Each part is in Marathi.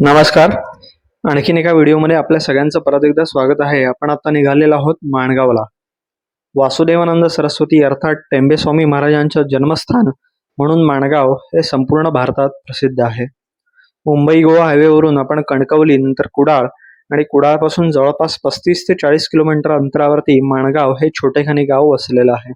नमस्कार. आणखीन एका व्हिडिओमध्ये आपल्या सगळ्यांचं परत एकदा स्वागत आहे. आपण आता निघालेलो आहोत माणगावला. वासुदेवानंद सरस्वती अर्थात टेंबेस्वामी महाराजांचं जन्मस्थान म्हणून माणगाव हे संपूर्ण भारतात प्रसिद्ध आहे. मुंबई गोवा हायवेवरून आपण कणकवली नंतर कुडाळ आणि कुडाळपासून जवळपास पस्तीस ते चाळीस किलोमीटर अंतरावरती माणगाव हे छोटेखानी गाव वसलेलं आहे.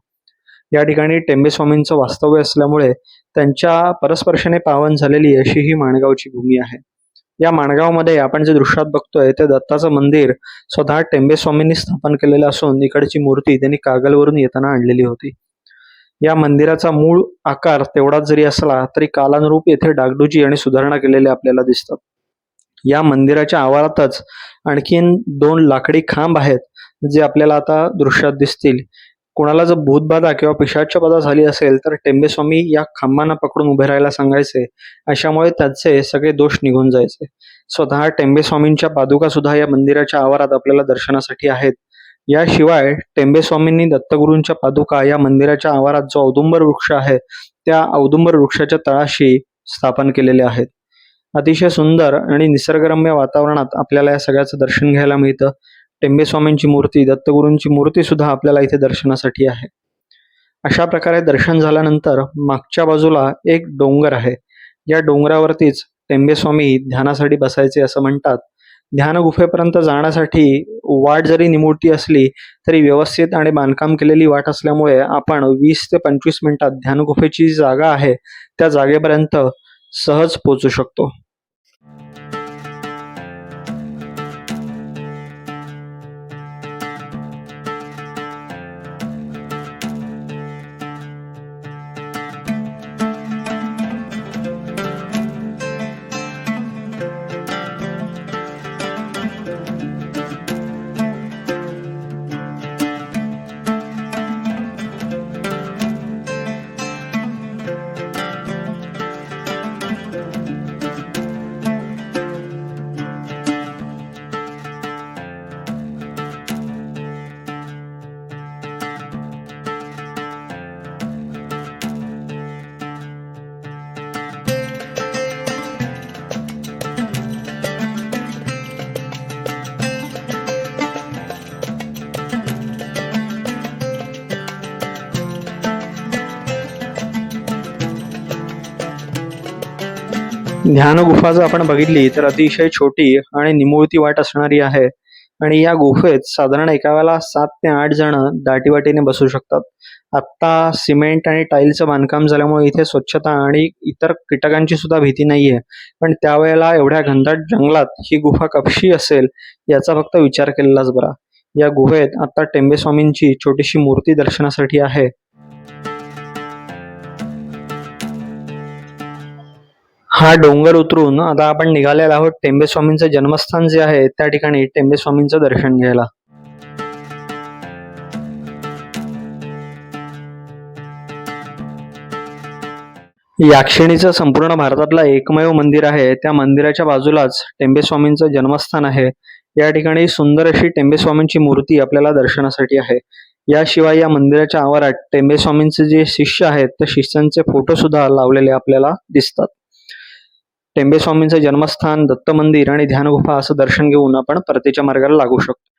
या ठिकाणी टेंबेस्वामींचं वास्तव्य असल्यामुळे त्यांच्या परस्पर्शाने पावन झालेली अशी ही माणगावची भूमी आहे. या माणगावमध्ये आपण जे दृश्यात बघतोय ते दत्ताचं मंदिर स्वतः टेंबेस्वामींनी स्थापन केलेलं असून इकडची मूर्ती त्यांनी कागलवरून येताना आणलेली होती. या मंदिराचा मूळ आकार तेवढाच जरी असला तरी कालानुरूप येथे डागडुजी आणि सुधारणा केलेल्या आपल्याला दिसतात. या मंदिराच्या आवारातच आणखीन दोन लाकडी खांब आहेत जे आपल्याला आता दृश्यात दिसतील. कोणाला जर भूतबाधा किंवा पिशाच्या बाधा झाली असेल तर टेंबेस्वामी या खांबांना पकडून उभे राहायला सांगायचे. अशामुळे त्याचे सगळे दोष निघून जायचे. स्वतः टेंबेस्वामींच्या पादुका सुद्धा या मंदिराच्या आवारात आपल्याला दर्शनासाठी आहेत. याशिवाय टेंबेस्वामींनी दत्तगुरूंच्या पादुका या मंदिराच्या आवारात जो औदुंबर वृक्ष आहे त्या औदुंबर वृक्षाच्या तळाशी स्थापन केलेले आहेत. अतिशय सुंदर आणि निसर्गरम्य वातावरणात आपल्याला या सगळ्याचं दर्शन घ्यायला मिळतं. टेंबेस्वामींची मूर्ती दत्तगुरूंची मूर्ती सुद्धा आपल्याला इथे दर्शनासाठी आहे. अशा प्रकारे दर्शन झाल्यानंतर मागच्या बाजूला एक डोंगर आहे. या डोंगरावरतीच टेंबेस्वामी ध्यानासाठी बसायचे असं म्हणतात. ध्यान गुफेपर्यंत जाण्यासाठी वाट जरी निमुळती असली तरी व्यवस्थित आणि बांधकाम केलेली वाट असल्यामुळे आपण वीस ते पंचवीस मिनिटात ध्यानगुफेची जागा आहे त्या जागेपर्यंत सहज पोचू शकतो. ध्यान गुफा जर आपण बघितली तर अतिशय छोटी आणि निमुळती वाट असणारी आहे. आणि या गुफेत साधारण एका वेळेला सात ते आठ जण दाटीवाटीने बसू शकतात. आत्ता सिमेंट आणि टाईलचं बांधकाम झाल्यामुळे इथे स्वच्छता आणि इतर कीटकांची सुद्धा भीती नाहीये. पण त्यावेळेला एवढ्या घनदाट जंगलात ही गुफा कपशी असेल याचा फक्त विचार केलेलाच बरा. या गुहेत आता टेंबेस्वामींची छोटीशी मूर्ती दर्शनासाठी आहे. हा डोंगर उतरून आता आपण निघालेलो आहोत टेंबेस्वामींचं जन्मस्थान जे आहे त्या ठिकाणी टेंबेस्वामींचं दर्शन घ्यायला. याक्षिणीचं संपूर्ण भारतातला एकमेव मंदिर आहे. त्या मंदिराच्या बाजूलाच टेंबेस्वामींचं जन्मस्थान आहे. या ठिकाणी सुंदर अशी टेंबेस्वामींची मूर्ती आपल्याला दर्शनासाठी आहे. याशिवाय या मंदिराच्या आवारात टेंबेस्वामींचे जे शिष्य आहेत त्या शिष्यांचे फोटो सुद्धा लावलेले आपल्याला दिसतात. टेंबेस्वामींचं जन्मस्थान दत्त मंदिर आणि ध्यानगुफा असं दर्शन घेऊन आपण परतीच्या मार्गाला लागू शकतो.